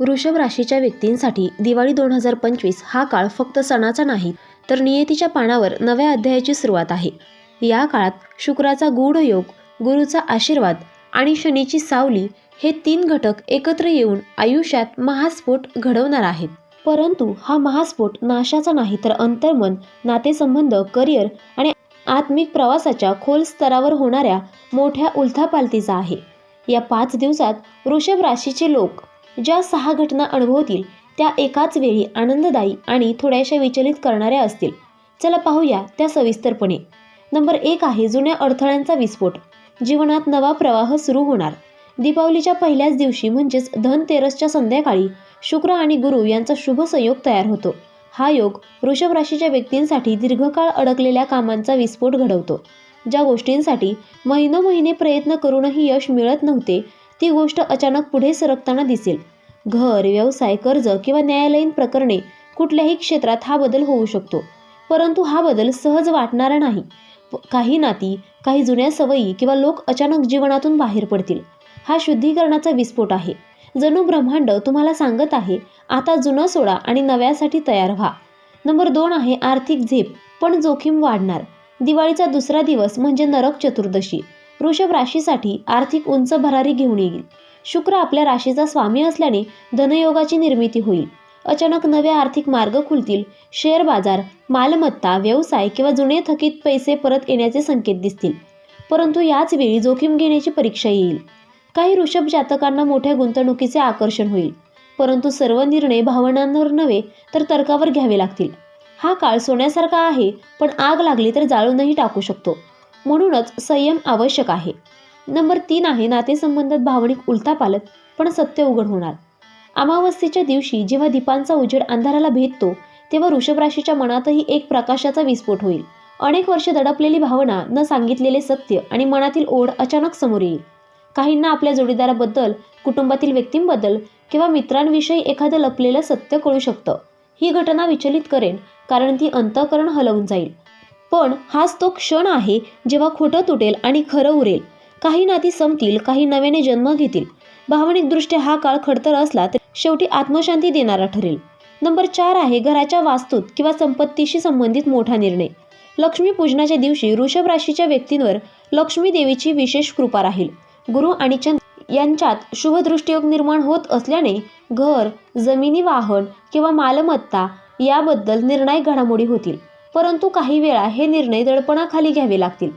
वृषभ राशीच्या व्यक्तींसाठी दिवाळी दोन हजार पंचवीस हा काळ फक्त सणाचा नाही तर नियतीच्या पानावर नव्या अध्यायाची सुरुवात आहे. या काळात शुक्राचा गूढ योग गुरुचा आशीर्वाद आणि शनीची सावली हे तीन घटक एकत्र येऊन आयुष्यात महास्फोट घडवणार आहेत. परंतु हा महास्फोट नाशाचा नाही तर अंतर्मन नातेसंबंध करिअर आणि आत्मिक प्रवासाच्या खोल स्तरावर होणाऱ्या मोठ्या उलथापालथीचा आहे. या पाच दिवसात वृषभ राशीचे लोक ज्या सहा घटना अनुभवतील त्या एकाच वेळी आनंददायी आणि थोड्याशा विचलित करणाऱ्या असतील. चला पाहूया त्या सविस्तरपणे. नंबर एक आहे जुन्या अडथळ्यांचा विस्फोट. जीवनात नवा प्रवाह सुरू होणार. दीपावलीच्या पहिल्याच दिवशी म्हणजेच धनतेरसच्या संध्याकाळी शुक्र आणि गुरु यांचा शुभ संयोग तयार होतो. हा योग वृषभ राशीच्या व्यक्तींसाठी दीर्घकाळ अडकलेल्या कामांचा विस्फोट घडवतो. ज्या गोष्टींसाठी महिनोमहिने प्रयत्न करूनही यश मिळत नव्हते ती गोष्ट अचानक पुढे सरकताना दिसेल. घर व्यवसाय कर्ज किंवा न्यायालयीन प्रकरणे कुठल्याही क्षेत्रात हा बदल होऊ शकतो. परंतु हा बदल सहज वाटणारा नाही. काही नाती काही जुन्या सवयी किंवा लोक अचानक जीवनातून बाहेर पडतील. हा शुद्धीकरणाचा विस्फोट आहे. जणू ब्रह्मांड तुम्हाला सांगत आहे आता जुनं सोडा आणि नव्यासाठी तयार व्हा. नंबर दोन आहे आर्थिक झेप पण जोखीम वाढणार. दिवाळीचा दुसरा दिवस म्हणजे नरक चतुर्दशी. वृषभ राशीसाठी आर्थिक उंच भरारी घेऊन येईल. शुक्र आपल्या राशीचा स्वामी असल्याने धनयोगाची निर्मिती होईल. अचानक नवे आर्थिक मार्ग खुलतील. शेअर बाजार मालमत्ता व्यवसाय किंवा जुने थकीत पैसे परत येण्याचे संकेत दिसतील. परंतु याच वेळी जोखीम घेण्याची परीक्षा येईल. काही ऋषभ जातकांना मोठ्या गुंतवणुकीचे आकर्षण होईल. परंतु सर्व निर्णय भावनांवर नव्हे तर तर्कावर घ्यावे लागतील. हा काळ सोन्यासारखा आहे पण आग लागली तर जाळूनही टाकू शकतो. म्हणूनच संयम आवश्यक आहे. नंबर तीन आहे नातेसंबंधात भावनिक उलथापालत पण सत्य उघड होणार. अमावस्येच्या दिवशी जेव्हा दीपांचा उजेड अंधाराला भेदतो तेव्हा वृषभ राशीच्या मनातही एक प्रकाशाचा विस्फोट होईल. अनेक वर्ष दडपलेली भावना न सांगितलेले सत्य आणि मनातील ओढ अचानक समोर येईल. काहींना आपल्या जोडीदाराबद्दल कुटुंबातील व्यक्तींबद्दल किंवा मित्रांविषयी एखादं लपलेलं सत्य कळू शकतं. ही घटना विचलित करेन कारण ती अंतःकरण हलवून जाईल. पण हाच तो क्षण आहे जेव्हा खोटं तुटेल आणि खरं उरेल. काही नाती संपतील काही नव्याने जन्म घेतील. भावनिकदृष्ट्या हा काळ खडतर असला तर शेवटी आत्मशांती देणारा ठरेल. नंबर चार आहे घराच्या वास्तूत किंवा संपत्तीशी संबंधित मोठा निर्णय. लक्ष्मी पूजनाच्या दिवशी वृषभ राशीच्या व्यक्तींवर लक्ष्मी देवीची विशेष कृपा राहील. गुरु आणि चंद्र यांच्यात शुभदृष्टियोग निर्माण होत असल्याने घर जमिनी वाहन किंवा मालमत्ता याबद्दल निर्णायक घडामोडी होतील. परंतु काही वेळा हे निर्णय दडपणाखाली घ्यावे लागतील.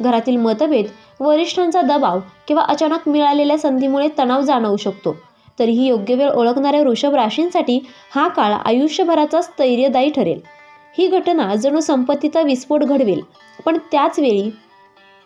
घरातील मतभेद वरिष्ठांचा दबाव किंवा अचानक मिळालेल्या संधीमुळे तणाव जाणवू शकतो. तरीही योग्य वेळ ओळखणाऱ्या वृषभ राशींसाठी हा काळ आयुष्यभराचा स्थैर्यदायी ठरेल. ही घटना जणू संपत्तीचा विस्फोट घडवेल पण त्याच वेळी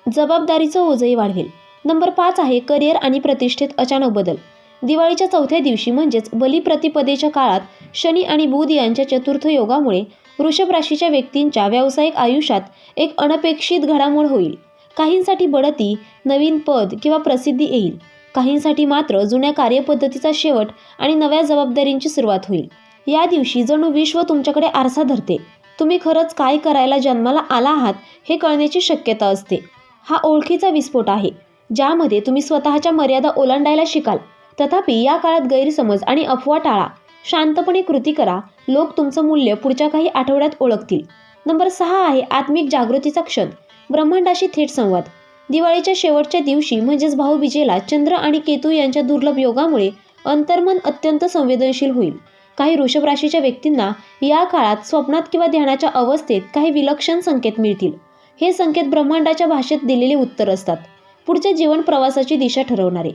जबाबदारीचं ओझही वाढवेल. नंबर पाच आहे करिअर आणि प्रतिष्ठेत अचानक बदल. दिवाळीच्या चौथ्या दिवशी म्हणजेच बलिप्रतिपदेच्या काळात शनी आणि बुध यांच्या चतुर्थ योगामुळे वृषभ राशीच्या व्यक्तींच्या व्यावसायिक आयुष्यात एक अनपेक्षित घडामोड होईल. काहींसाठी बढती नवीन पद किंवा प्रसिद्धी येईल. काहींसाठी मात्र जुन्या कार्यपद्धतीचा शेवट आणि नव्या जबाबदारींची सुरुवात होईल. या दिवशी जणू विश्व तुमच्याकडे आरसा धरते. तुम्ही खरंच काय करायला जन्माला आला आहात हे कळण्याची शक्यता असते. हा ओळखीचा विस्फोट आहे ज्यामध्ये तुम्ही स्वतःच्या मर्यादा ओलांडायला शिकाल. तथापि या काळात गैरसमज आणि अफवा टाळा. शांतपणे कृती करा. लोक तुमचं मूल्य पुढच्या काही आठवड्यात ओळखतील. नंबर सहा आहे आत्मिक जागृतीचा क्षण. ब्रह्मांडाशी थेट संवाद. दिवाळीच्या शेवटच्या दिवशी म्हणजेच भाऊबीजेला चंद्र आणि केतू यांच्या दुर्लभ योगामुळे अंतर्मन अत्यंत संवेदनशील होईल. काही वृषभ राशीच्या व्यक्तींना या काळात स्वप्नात किंवा ध्यानाच्या अवस्थेत काही विलक्षण संकेत मिळतील. हे संकेत ब्रह्मांडाच्या भाषेत दिलेले उत्तर असतात. पुढच्या जीवन प्रवासाची दिशा ठरवणारे.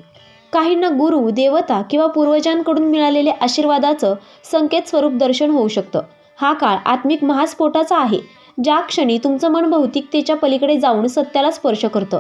काहींना गुरु देवता किंवा पूर्वजांकडून मिळालेले आशीर्वादाचं संकेत स्वरूप दर्शन होऊ शकतं. हा काळ आत्मिक महास्फोटाचा आहे ज्या क्षणी तुमचं मन भौतिकतेच्या पलीकडे जाऊन सत्याला स्पर्श करतं.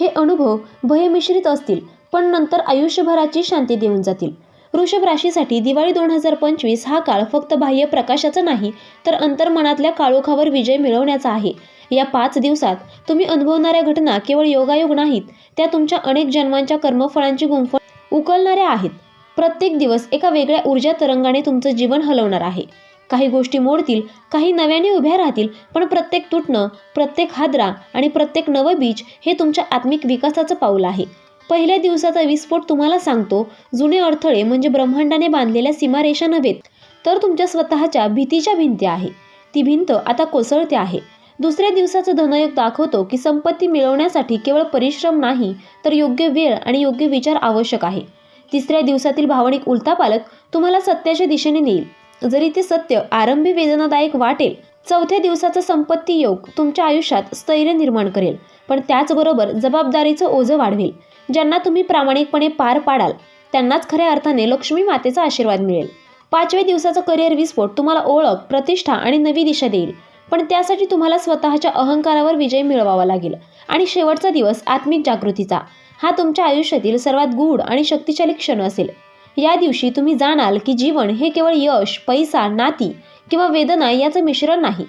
हे अनुभव भयमिश्रित असतील पण नंतर आयुष्यभराची शांती देऊन जातील. वृषभ राशीसाठी दिवाळी दोन हजार पंचवीस हा काळ फक्त बाह्य प्रकाशाचा नाही तर अंतर्मनातल्या काळोखावर विजय मिळवण्याचा आहे. या पाच दिवसात तुम्ही अनुभवणाऱ्या घटना केवळ योगायोग नाहीत त्या तुमच्या अनेक जन्मांच्या कर्मफळांची गुंफण उकलणाऱ्या आहेत. प्रत्येक दिवस एका वेगळ्या ऊर्जा तरंगाने तुमचं जीवन हलवणार आहे. काही गोष्टी मोडतील काही नव्याने उभ्या राहतील पण प्रत्येक तुटणं प्रत्येक हादरा आणि प्रत्येक नवं बीज हे तुमच्या आत्मिक विकासाचं पाऊल आहे. पहिल्या दिवसाचा विस्फोट तुम्हाला सांगतो जुने अडथळे म्हणजे ब्रह्मांडाने बांधलेल्या सीमारेषा नव्हेत तर तुमच्या स्वतःच्या भीतीच्या भिंती आहे. ती भिंत आता कोसळते आहे. दुसऱ्या दिवसाचं धनयोग दाखवतो की संपत्ती मिळवण्यासाठी केवळ परिश्रम नाही तर योग्य वेळ आणि योग्य विचार आवश्यक आहे. तिसऱ्या दिवसातील भावनिक उलथापालक तुम्हाला सत्याच्या दिशेने नेईल. जरी ते सत्य आरंभी वेदनादायक वाटेल चौथ्या दिवसाचा संपत्ती योग तुमच्या आयुष्यात स्थैर्य निर्माण करेल पण त्याचबरोबर जबाबदारीचं ओझं वाढवेल. ज्यांना तुम्ही प्रामाणिकपणे पार पाडाल त्यांनाच खऱ्या अर्थाने लक्ष्मी मातेचा आशीर्वाद मिळेल. पाचव्या दिवसाचा करिअर विस्फोट तुम्हाला ओळख प्रतिष्ठा आणि नवी दिशा देईल. पण त्यासाठी तुम्हाला स्वतःच्या अहंकारावर विजय मिळवावा लागेल. आणि शेवटचा दिवस आत्मिक जागृतीचा. हा तुमच्या आयुष्यातील सर्वात गूढ आणि शक्तिशाली क्षण असेल. या दिवशी तुम्ही जाणाल की जीवन हे केवळ यश पैसा नाती किंवा वेदना याचं मिश्रण नाही.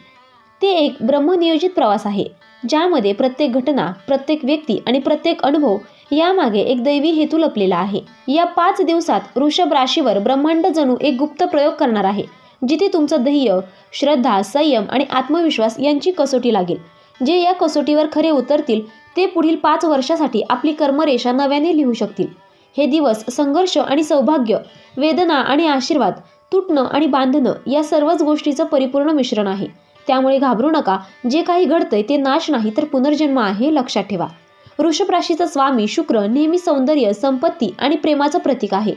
ते एक ब्रह्मनियोजित प्रवास आहे ज्यामध्ये प्रत्येक घटना प्रत्येक व्यक्ती आणि प्रत्येक अनुभव यामागे एक दैवी हेतू लपलेला आहे. या पाच दिवसात वृषभ राशीवर ब्रह्मांड जणू एक गुप्त प्रयोग करणार आहे. जिथे तुमचं ध्येय श्रद्धा संयम आणि आत्मविश्वास यांची कसोटी लागेल. जे या कसोटीवर खरे उतरतील ते पुढील पाच वर्षासाठी आपली कर्मरेषा नव्याने लिहू शकतील. हे दिवस संघर्ष आणि सौभाग्य वेदना आणि आशीर्वाद तुटणं आणि बांधणं या सर्वच गोष्टीचं परिपूर्ण मिश्रण आहे. त्यामुळे घाबरू नका जे काही घडतंय ते नाश नाही तर पुनर्जन्म आहे लक्षात ठेवा. वृषभ राशीचा स्वामी शुक्र नेहमी सौंदर्य संपत्ती आणि प्रेमाचं प्रतीक आहे.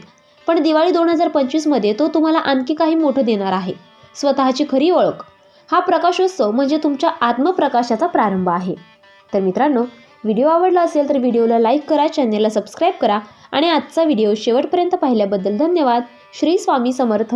पण दिवाळी दोन हजार पंचवीसमध्ये तो तुम्हाला आणखी काही मोठं देणार आहे. स्वतःची खरी ओळख. हा प्रकाशोत्सव म्हणजे तुमच्या आत्मप्रकाशाचा प्रारंभ आहे. तर मित्रांनो व्हिडिओ आवडला असेल तर व्हिडिओला लाईक करा चॅनेलला सबस्क्राईब करा आणि आजचा व्हिडिओ शेवटपर्यंत पाहिल्याबद्दल धन्यवाद. श्री स्वामी समर्थ.